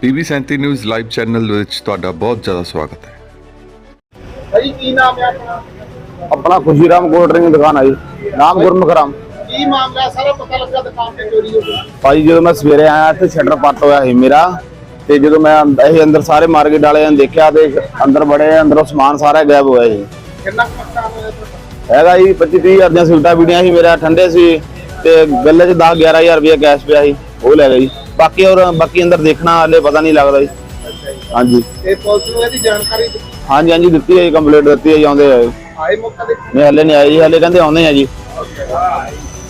PB 37 news live channel ਵਿੱਚ ਤੁਹਾਡਾ ਬਹੁਤ ਜ਼ਿਆਦਾ ਸਵਾਗਤ ਹੈ। ਭਾਈ ਕੀ ਨਾਮ ਹੈ ਆਪਣਾ? ਆਪਣਾ ਖੁਸ਼ੀਰਾਮ ਕੋਲਡ ਡਰਿੰਕ ਦੁਕਾਨ ਆ ਜੀ। ਨਾਮ ਗੁਰਮੁਖ ਰਾਮ ਕੀ ਮਾਮਲਾ? ਸਾਰਾ ਪਤਾ ਲੱਗਾ ਦੁਕਾਨ ਤੇ ਚੋਰੀ ਹੋ ਗਈ ਭਾਈ ਜਦੋਂ ਮੈਂ ਸਵੇਰੇ ਆਇਆ ਤੇ ਸ਼ਟਰ ਪੱਟ ਹੋਇਆ ਸੀ ਮੇਰਾ ਤੇ ਜਦੋਂ ਮੈਂ ਅੰਦ- ਇਹ ਅੰਦਰ ਸਾਰੇ ਮਾਰਕੀਟ ਵਾਲਿਆਂ ਨੇ ਦੇਖਿਆ ਤੇ ਅੰਦਰ ਬੜੇ ਅੰਦਰੋਂ ਸਮਾਨ ਸਾਰਾ ਗਾਇਬ ਹੋਇਆ ਸੀ ਕਿੰਨਾ ਕੁ ਨੁਕਸਾਨ ਹੋਇਆ ਤੁਹਾਡਾ? ਹੈਗਾ ਜੀ 25 30 ਹਜ਼ਾਰ ਦੀਆਂ ਸਿਗਰਟਾਂ ਬੀੜੀਆਂ ਸੀ ਮੇਰਾ ਠੰਡੇ ਸੀ ਤੇ ਗੱਲੇ 'ਚ 10 11000 ਰੁਪਏ ਕੈਸ਼ ਪਿਆ ਸੀ। ਉਹ ਲੈ ਜੀ। ਬਾਕੀ ਔਰ ਬਾਕੀ ਅੰਦਰ ਦੇਖਣਾ ਹਲੇ ਪਤਾ ਨਹੀਂ ਲੱਗਦਾ ਜੀ। ਹਾਂਜੀ। ਤੇ ਪੁਲਿਸ ਨੂੰ ਇਹਦੀ ਜਾਣਕਾਰੀ ਦਿੱਤੀ? ਹਾਂਜੀ ਹਾਂਜੀ ਦਿੱਤੀ ਹੈ ਜੀ ਕੰਪਲੀਟ ਦਿੱਤੀ ਹੈ ਜੀ ਆਉਂਦੇ ਹੋਏ ਆਏ ਮੌਕਾ ਦੇ ਨਹੀਂ ਹਲੇ ਨਹੀਂ ਆਏ ਜੀ ਹਲੇ ਕਹਿੰਦੇ ਆਉਂਦੇ ਆ ਜੀ।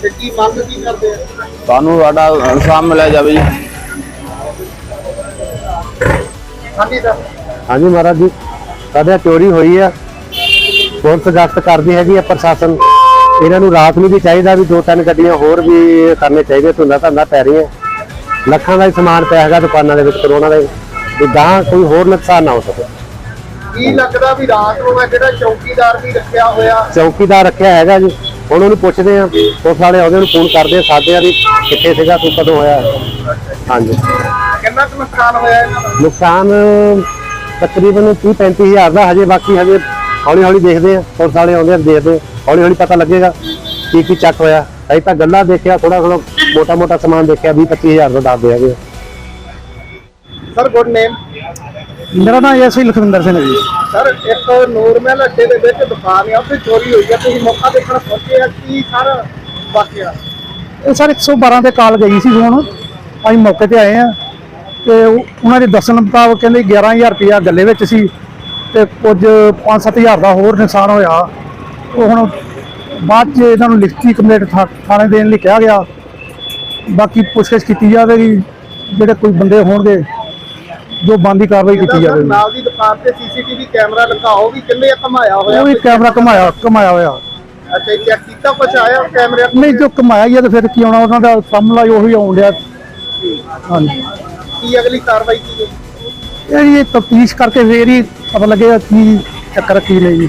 ਤੇ ਕੀ ਮੰਗ ਕੀ ਕਰਦੇ ਆ? ਸਾਨੂੰ ਸਾਡਾ ਇਨਸਾਫ ਮਿਲਿਆ ਜਾਵੇ ਜੀ। ਹਾਂਜੀ ਸਰ। ਹਾਂਜੀ ਮਹਾਰਾਜ ਜੀ ਸਾਡੇ ਚੋਰੀ ਹੋਈ ਆ। ਪੁਲਿਸ ਗਸ਼ਤ ਕਰਦੀ ਹੈਗੀ ਆ ਪ੍ਰਸ਼ਾਸਨ। ਇਹਨਾਂ ਨੂੰ ਰਾਤ ਨੂੰ ਵੀ ਚਾਹੀਦਾ ਵੀ ਦੋ ਤਿੰਨ ਗੱਡੀਆਂ ਹੋਰ ਵੀ ਕਰਨੇ ਚਾਹੀਦੇ ਧੁੰਦਾ ਧੰਦਾ ਪੈ ਰਹੀਆਂ। ਲੱਖਾਂ ਦਾ ਹੀ ਸਮਾਨ ਪਿਆ ਹੈਗਾ ਦੁਕਾਨਾਂ ਦੇ ਵਿੱਚ ਕਰੋਨਾ ਦੇ। ਵੀ ਗਾਹਾਂ ਕੋਈ ਹੋਰ ਨੁਕਸਾਨ ਨਾ ਹੋ ਸਕੇ। ਕੀ ਲੱਗਦਾ ਵੀ ਰਾਤ ਨੂੰ ਹੈ ਜਿਹੜਾ ਚੌਕੀਦਾਰ ਵੀ ਰੱਖਿਆ ਹੋਇਆ? ਚੌਕੀਦਾਰ ਰੱਖਿਆ ਹੈਗਾ ਜੀ। ਹੁਣ ਉਹਨੂੰ ਪੁੱਛਦੇ ਆ ਪੁਲਿਸ ਵਾਲੇ ਆਉਂਦੇ ਨੂੰ ਫੋਨ ਕਰਦੇ ਆ ਸਾਦੇ ਆ ਵੀ ਕਿੱਥੇ ਸੀਗਾ ਤੂੰ ਕਦੋਂ ਹੋਇਆ ਹਾਂਜੀ। ਕਿੰਨਾ ਕੁ ਨੁਕਸਾਨ ਹੋਇਆ ਇਹਨਾਂ ਦਾ? ਨੁਕਸਾਨ ਤਕਰੀਬਨ 30 35 ਹਜ਼ਾਰ ਦਾ ਹਜੇ ਬਾਕੀ ਹਜੇ ਹੌਲੀ ਹੌਲੀ ਦੇਖਦੇ ਆ ਪੁਲਿਸ ਵਾਲੇ ਆਉਂਦੇ ਆ ਦੇਖਦੇ ਹੌਲੀ ਹੌਲੀ ਪਤਾ ਲੱਗੇਗਾ ਕੀ ਕੀ ਚੱਕ ਹੋਇਆ। ਅਜੇ ਤਾਂ ਗੱਲਾਂ ਦੇਖਿਆ ਥੋੜਾ ਥੋੜਾ ਮੋਟਾ ਮੋਟਾ ਸਮਾਨ ਦੇਖਿਆ 20 25 ਹਜ਼ਾਰ ਦਾ ਦੱਸਦੇ ਹੈਗੇ ਸਰ ਗੁੱਡ ਨੇਮ ਮੇਰਾ ਨਾਮ ਐਸੀ ਲਖਵਿੰਦਰ ਸਿੰਘ ਜੀ। ਸਰ ਇੱਕ ਨੂਰਮਹਿਲ ਅੱਡੇ ਦੇ ਵਿੱਚ ਦੁਕਾਨ ਆ ਉੱਥੇ ਚੋਰੀ ਹੋਈ ਆ ਤੁਸੀਂ ਮੌਕਾ ਦੇਖਣ ਪਹੁੰਚੇ ਆ ਕੀ ਸਰ ਵਾਕਿਆ? ਇਹ ਸਰ 112 ਤੇ ਕਾਲ ਗਈ ਸੀ ਹੁਣ। ਅਸੀਂ ਮੌਕੇ ਤੇ ਆਏ ਆ ਤੇ ਉਹ- ਉਹਨਾਂ ਦੇ ਦੱਸਣ ਮੁਤਾਬਕ ਕਹਿੰਦੇ 11000 ਰੁਪਇਆ ਗੱਲੇ ਵਿੱਚ ਸੀ। ਤੇ ਕੁਝ 5-7000 ਦਾ ਹੋਰ ਨੁਕਸਾਨ ਹੋਇਆ। ਉਹ ਹੁਣ ਬਾਅਦ ਚ ਇਹਨਾਂ ਨੂੰ ਲਿਖਤੀ ਕੰਪਲੇਂਟ ਥਾਣੇ ਦੇਣ ਲਈ ਕਿਹਾ ਗਿਆ। ਬਾਕੀ ਪੁੱਛਗਿੱਛ ਕੀਤੀ ਜਾਵੇਗੀ ਜਿਹੜੇ ਕੋਈ ਬੰਦੇ ਹੋਣਗੇ ਜੋ ਬੰਦੀ ਕਾਰਵਾਈ ਕੀਤੀ ਜਾਵੇਗੀ। ਨਾਲ ਦੀ ਦੁਕਾਨ ਤੇ ਸੀਸੀਟੀਵੀ ਕੈਮਰਾ ਲੱਗਾ ਉਹ ਵੀ ਕਿੰਨੇ ਘਮਾਇਆ ਹੋਇਆ? ਉਹ ਵੀ ਕੈਮਰਾ ਘਮਾਇਆ ਘਮਾਇਆ ਹੋਇਆ। ਅੱਛਾ ਚੈੱਕ ਕੀਤਾ ਕੁਛ ਆਇਆ ਕੈਮਰੇ ਨਹੀਂ ਜੋ ਘਮਾਇਆ ਹੀ ਆ ਤੇ ਫਿਰ ਕੀ ਆਉਣਾ ਉਹਨਾਂ ਦਾ ਸਾਹਮਣਾ ਉਹੀ ਆਉਣ ਡਿਆ। ਹਾਂਜੀ। ਕੀ ਅਗਲੀ ਕਾਰਵਾਈ ਕੀ ਹੈ ਇਹ ਜੀ ਤਫਤੀਸ਼ ਕਰਕੇ ਫੇਰ ਹੀ ਪਤਾ ਲੱਗੇਗਾ ਕੀ ਚੱਕਰ ਕੀ ਨਹੀਂ। ਜੀ